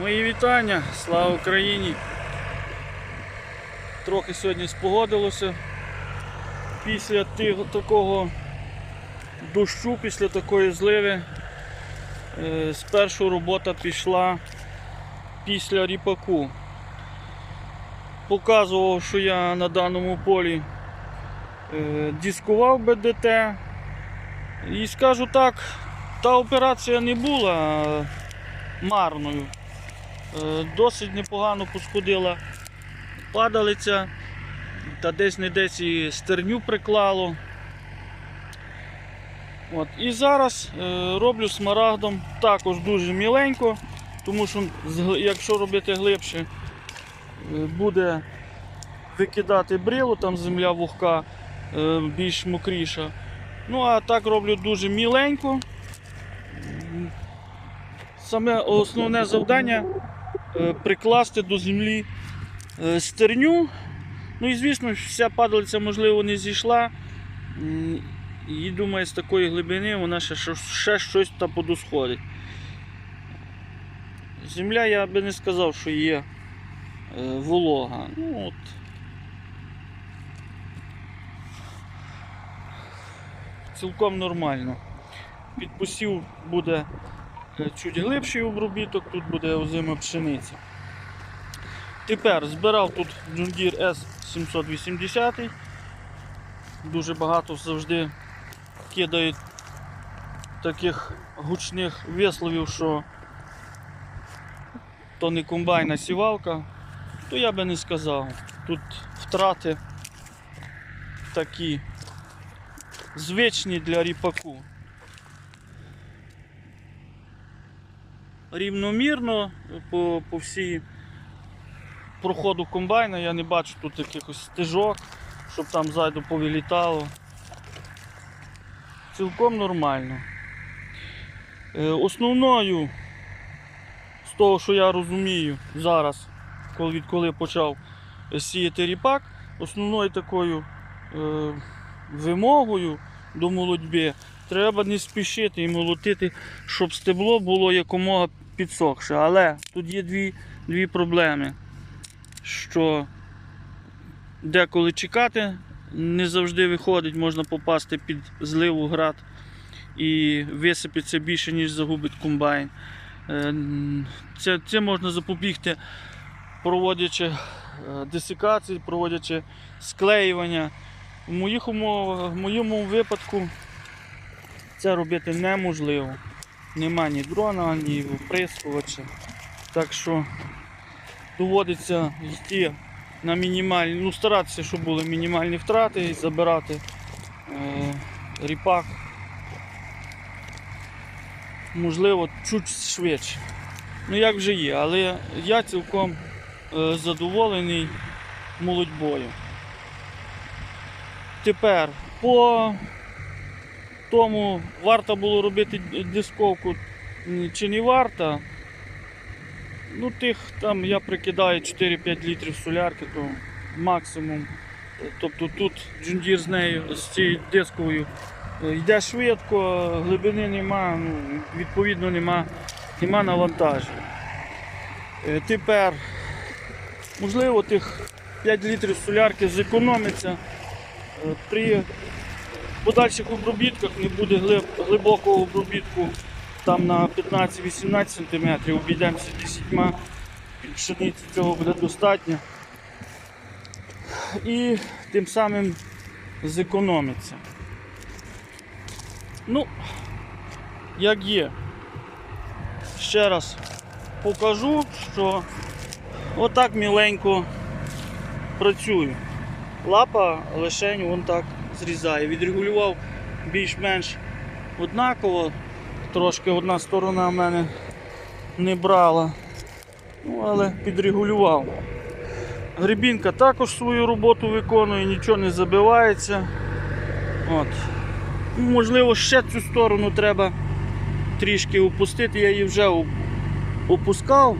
Мої вітання, слава Україні. Трохи сьогодні спогодилося. Після такого дощу, після такої зливи, е, спершу робота пішла після ріпаку. Показував, що я на даному полі е, дискував БДТ. І скажу так, та операція не була марною. Е, Досить непогано пошкодила падалиця, та десь не десь і стерню приклало. От. І зараз е, роблю смарагдом також дуже міленько, тому що якщо робити глибше, е, буде викидати брилу, там земля вогка е, більш мокріша. Ну а так роблю дуже міленько. Саме основне завдання прикласти до землі е, стерню. Ну і звісно, вся падалиця, можливо, не зійшла. І думаю, з такої глибини вона ще, ще, щось та подосходить. Земля я би не сказав, що є е, волога. Ну, от. Цілком нормально. Підпосів буде е, чуть глибший обробіток, тут буде озима пшениця. Тепер збирав тут Deere S780. Дуже багато завжди кидають таких гучних висловів, що то не комбайн, а сівалка, то я би не сказав. Тут втрати такі звичні для ріпаку. Рівномірно по, по всій проходу комбайна я не бачу тут якихось стежок, щоб там зайду повилітало. Цілком нормально. Е, Основною, з того, що я розумію зараз, коли, відколи почав сіяти ріпак, основною такою е, вимогою до молодьби треба не спішити і молотити, щоб стебло було якомога підсохше. Але тут є дві, дві проблеми що деколи чекати не завжди виходить, можна попасти під зливу град і висипеться більше, ніж загубить комбайн. Е, Це, це можна запобігти, проводячи е, десикації, проводячи склеювання. В моїх умовах, в моєму випадку це робити неможливо. Нема ні дрона, ні оприскувача. Так що доводиться йти на мінімальні, ну старатися, щоб були мінімальні втрати і забирати е, ріпак. Можливо, чуть швидше. Ну як вже є, але я цілком е, задоволений молодьбою. Тепер по тому варто було робити дисковку чи не варто. Ну, тих там я прикидаю 4-5 літрів солярки, то максимум. Тобто тут джундір з нею, з цією дисковою е, йде швидко, глибини нема, ну, відповідно нема, нема навантаження. Е, Тепер, можливо, тих 5 літрів солярки зекономиться. Е, При подальших обробітках не буде глиб, глибокого обробітку там на 15-18 см, обійдемося 10 під пшениці цього буде достатньо. І тим самим зекономиться. Ну, як є. Ще раз покажу, що отак міленько працюю. Лапа лишень вон так зрізає. Відрегулював більш-менш однаково. Трошки одна сторона в мене не брала. Ну, але підрегулював. Грибінка також свою роботу виконує, нічого не забивається. От. Можливо, ще цю сторону треба трішки опустити, я її вже опускав.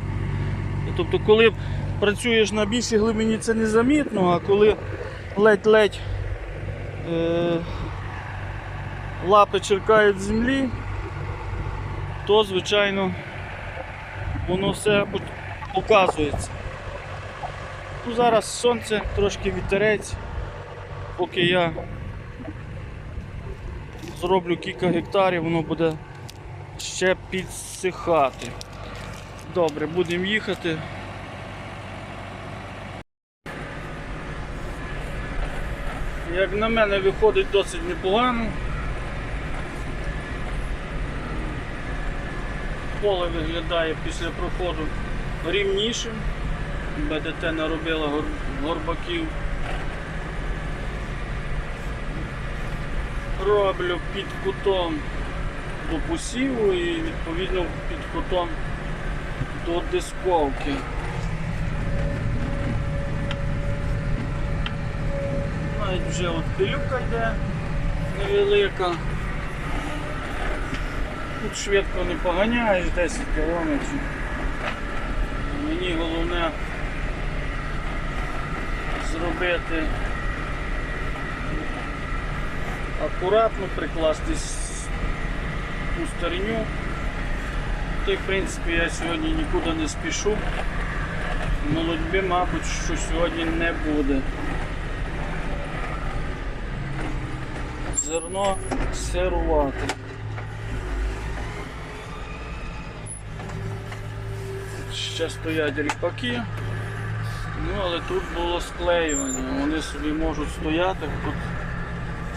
Тобто, коли працюєш на більшій глибині, це незамітно, а коли ледь-ледь лапи черкають землі, то, звичайно, воно все показується. Ну, зараз сонце, трошки вітерець, поки я зроблю кілька гектарів, воно буде ще підсихати. Добре, будемо їхати. Як на мене виходить досить непогано. Поле виглядає після проходу рівнішим. БДТ наробила гор- горбаків. Роблю під кутом до посіву і відповідно під кутом до дисковки. Навіть вже от пилюка йде невелика. Тут швидко не поганяєш 10 кілометрів. Мені головне зробити акуратно, прикласти с- ту стариню. Та й в принципі я сьогодні нікуди не спішу. Молодьби, мабуть, що сьогодні не буде. Зерно сирувати. Ще стоять ріпаки. Ну, але тут було склеювання. Вони собі можуть стояти. Тут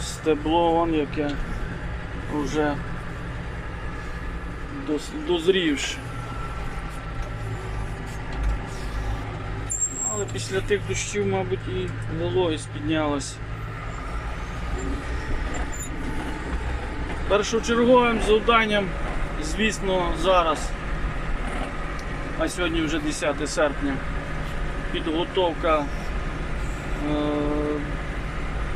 стебло вон яке вже дозрівше. Але після тих дощів, мабуть, і вологість піднялась. Першочерговим завданням, звісно, зараз, а сьогодні вже 10 серпня, підготовка е,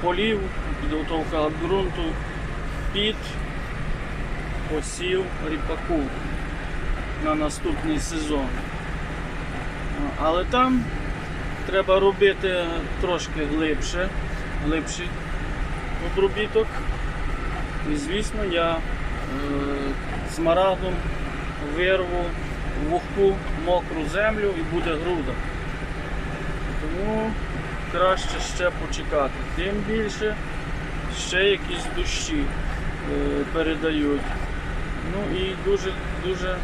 полів, підготовка ґрунту під посів ріпаку на наступний сезон. Але там треба робити трошки глибше, глибший обробіток. І звісно, я е, смарагдом вирву вогку мокру землю і буде груда. Тому краще ще почекати. Тим більше ще якісь дощі е, передають. Ну і дуже дуже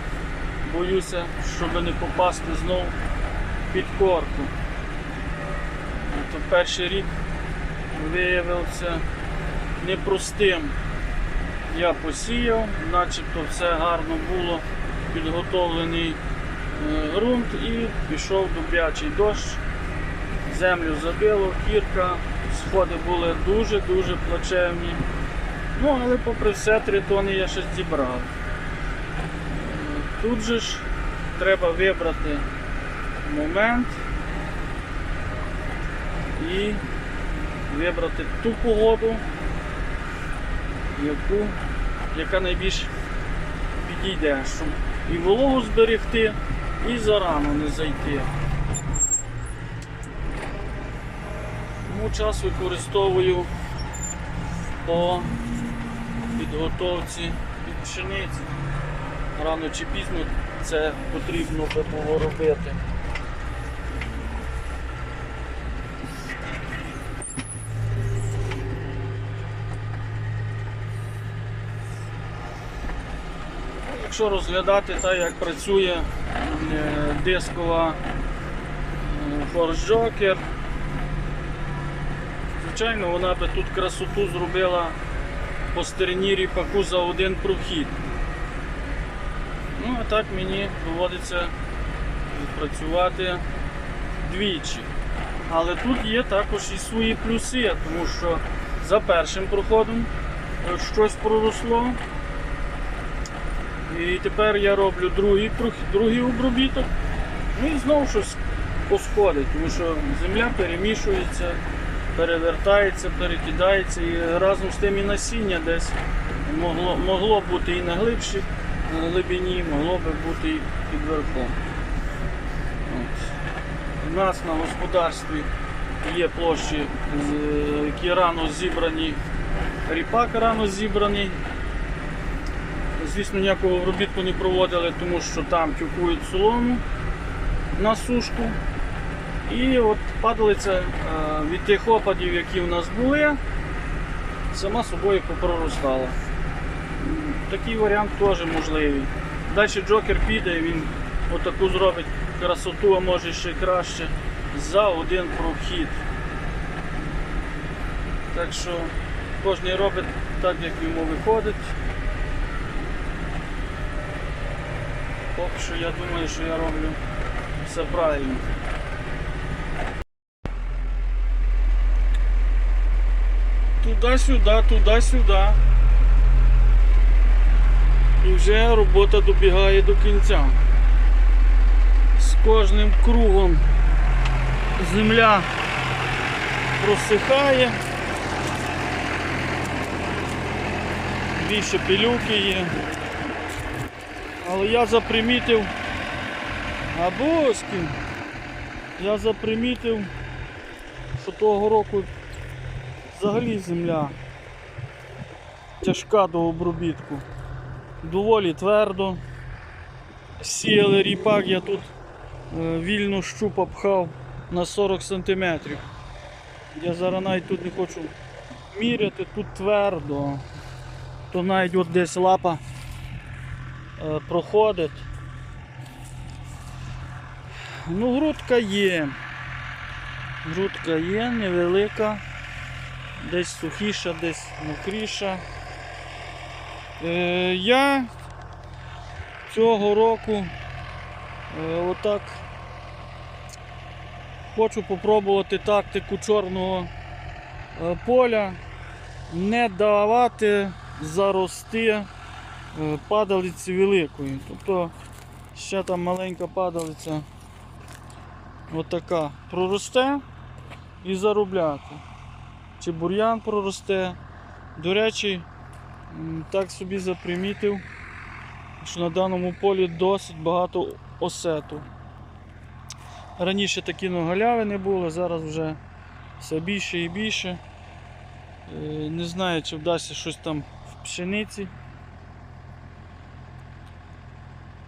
боюся, щоб не попасти знов під корку. То перший рік виявився непростим. Я посіяв, начебто все гарно було, підготовлений е, ґрунт і пішов дуб'ячий дощ, землю забило, кірка, сходи були дуже-дуже плачевні. Ну, але попри все, три тони я ще зібрав. Тут же ж треба вибрати момент і вибрати ту погоду, яку, яка найбільш підійде, щоб і вологу зберегти, і зарано не зайти. Тому час використовую по підготовці під пшениці. Рано чи пізно це потрібно було робити. Якщо розглядати так, як працює е, дискова е, Force Joker, звичайно, вона би тут красоту зробила по стерні ріпаку за один прохід. Ну, а так мені доводиться працювати двічі. Але тут є також і свої плюси, тому що за першим проходом щось проросло. І тепер я роблю другий, другий обробіток. Ну і знову щось посходить, тому що земля перемішується, перевертається, перекидається і разом з тим і насіння десь могло, могло бути і на глибшій глибині, могло би бути і під верхом. У нас на господарстві є площі, які рано зібрані, ріпак рано зібраний. Звісно, ніякого обробітку не проводили, тому що там тюкують солому на сушку. І от падалиця е, від тих опадів, які в нас були, сама собою попроростала. Такий варіант теж можливий. Далі Джокер піде, він отаку зробить красоту, а може ще краще, за один прохід. Так що кожен робить так, як йому виходить. Поки що я думаю, що я роблю все правильно. Туди-сюди, туди-сюди. І вже робота добігає до кінця. З кожним кругом земля просихає. Більше пилюки є. Але я запримітив Абоськи. Я запримітив, що того року взагалі земля тяжка до обробітку. Доволі твердо. Сіяли ріпак, я тут е, вільно щупа пхав на 40 см. Я зараз навіть тут не хочу міряти, тут твердо. То навіть от десь лапа проходить. Ну, грудка є. Грудка є, невелика. Десь сухіша, десь мокріша. Е, я цього року е, отак хочу попробувати тактику чорного е, поля, не давати зарости е, падалиці великої. Тобто ще там маленька падалиця отака проросте і заробляти. Чи бур'ян проросте. До речі, так собі запримітив, що на даному полі досить багато осету. Раніше такі ну, галявини були, зараз вже все більше і більше. Е, Не знаю, чи вдасться щось там в пшениці.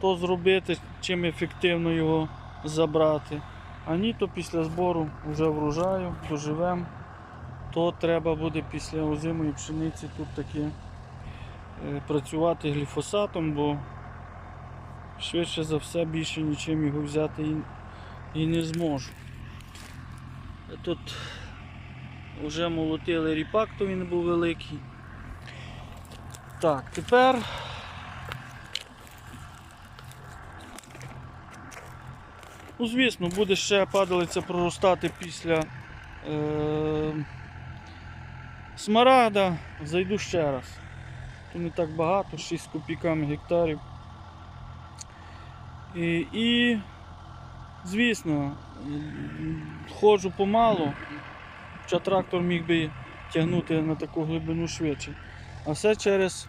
То зробити, чим ефективно його забрати. А ні, то після збору вже врожаю, доживемо, то треба буде після озимої пшениці тут таки е, працювати гліфосатом, бо швидше за все більше нічим його взяти і, і не зможу. Тут вже молотили ріпак, то він був великий. Так, тепер Ну, звісно, буде ще падалиця проростати після е, смарагда. Зайду ще раз. Тут не так багато, 6 з копійками гектарів. І, і звісно, ходжу помалу, хоча трактор міг би тягнути на таку глибину швидше. А все через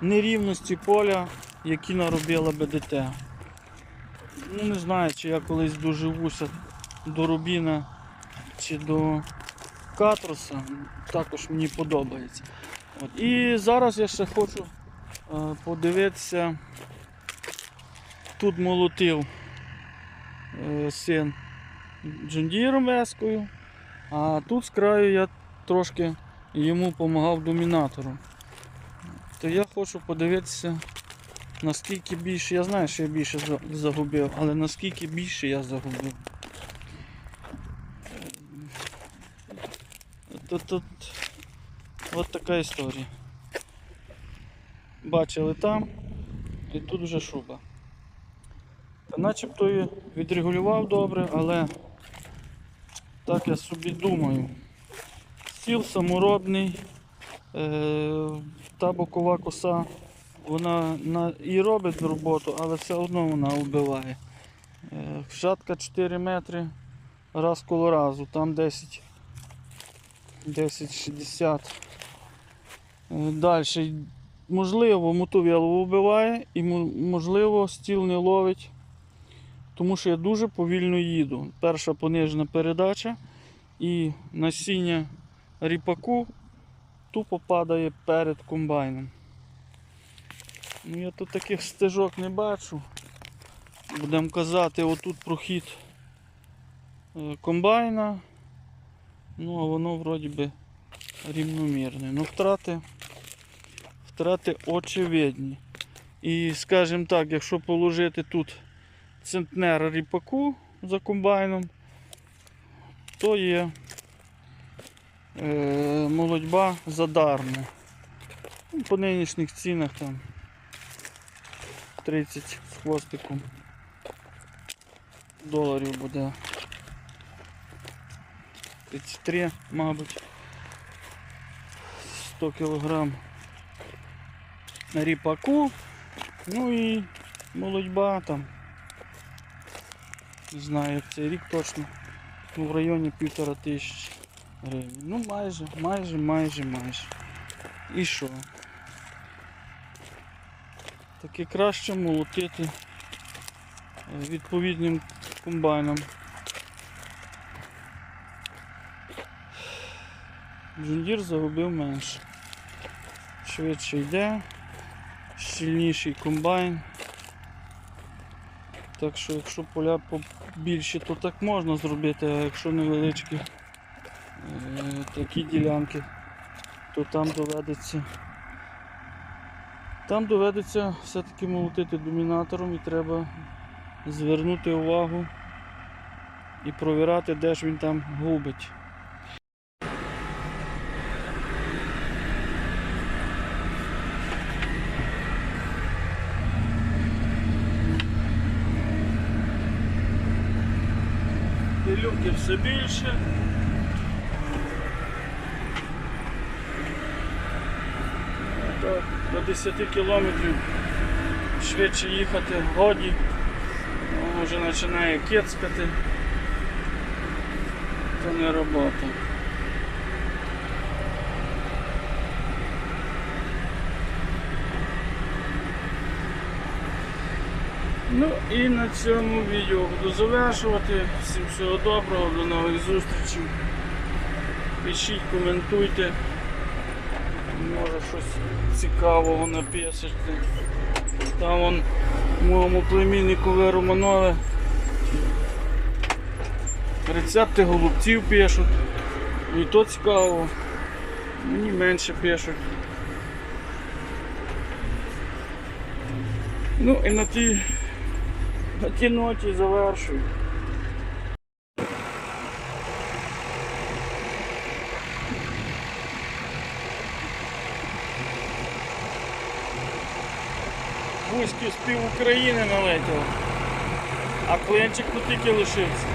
нерівності поля, які наробила БДТ. Ну не знаю, чи я колись доживуся до Рубіна чи до Катруса. Також мені подобається. От. І зараз я ще хочу е, подивитися. Тут молотив е, син Джондіром вескою, а тут з краю я трошки йому допомагав домінатором. То я хочу подивитися наскільки більше, я знаю, що я більше загубив, але наскільки більше я загубив. Тут, тут от така історія. Бачили там, і тут вже шуба. Начебто і відрегулював добре, але так я собі думаю. Стіл саморобний, е, та бокова коса вона на, і робить роботу, але все одно вона вбиває. Е, Жатка 4 метри раз коло разу, там 10 10-60. Далі, можливо, мотовілову вбиває і можливо стіл не ловить, тому що я дуже повільно їду. Перша понижена передача і насіння ріпаку тупо падає перед комбайном. Ну я тут таких стежок не бачу. Будемо казати, отут прохід е, комбайна. Ну, а воно вроді би рівномірне. Ну, втрати, втрати очевидні. І, скажімо так, якщо положити тут центнер ріпаку за комбайном, то є е, молодьба задарна. Ну, по нинішніх цінах там 30 з хвостиком доларів буде. 33, мабуть. 100 кілограм ріпаку. Ну і молодьба там. Не знаю, як цей рік точно. Ну, в районі півтора тисячі гривень. Ну майже, майже, майже, майже. І що? Таки краще молотити е, відповідним комбайном. Джундір загубив менше. Швидше йде, щільніший комбайн. Так що якщо поля побільші, то так можна зробити, а якщо невеличкі е, такі ділянки, то там доведеться. Там доведеться все-таки молотити домінатором і треба звернути увагу і провірати, де ж він там губить. Пилюки все більше. Так, до 10 кілометрів швидше їхати годі. Вже починає кецкати. Це не робота. Ну і на цьому відео буду завершувати. Всім всього доброго, до нових зустрічей. Пишіть, коментуйте. Може щось цікавого написати. Там вон моєму племінникові Романове рецепти голубців пишуть. І то цікаво. Мені менше пишуть. Ну і на тій, на тій ноті завершую. Бузький з пів України налетіло, а клинчик тут тільки лишився.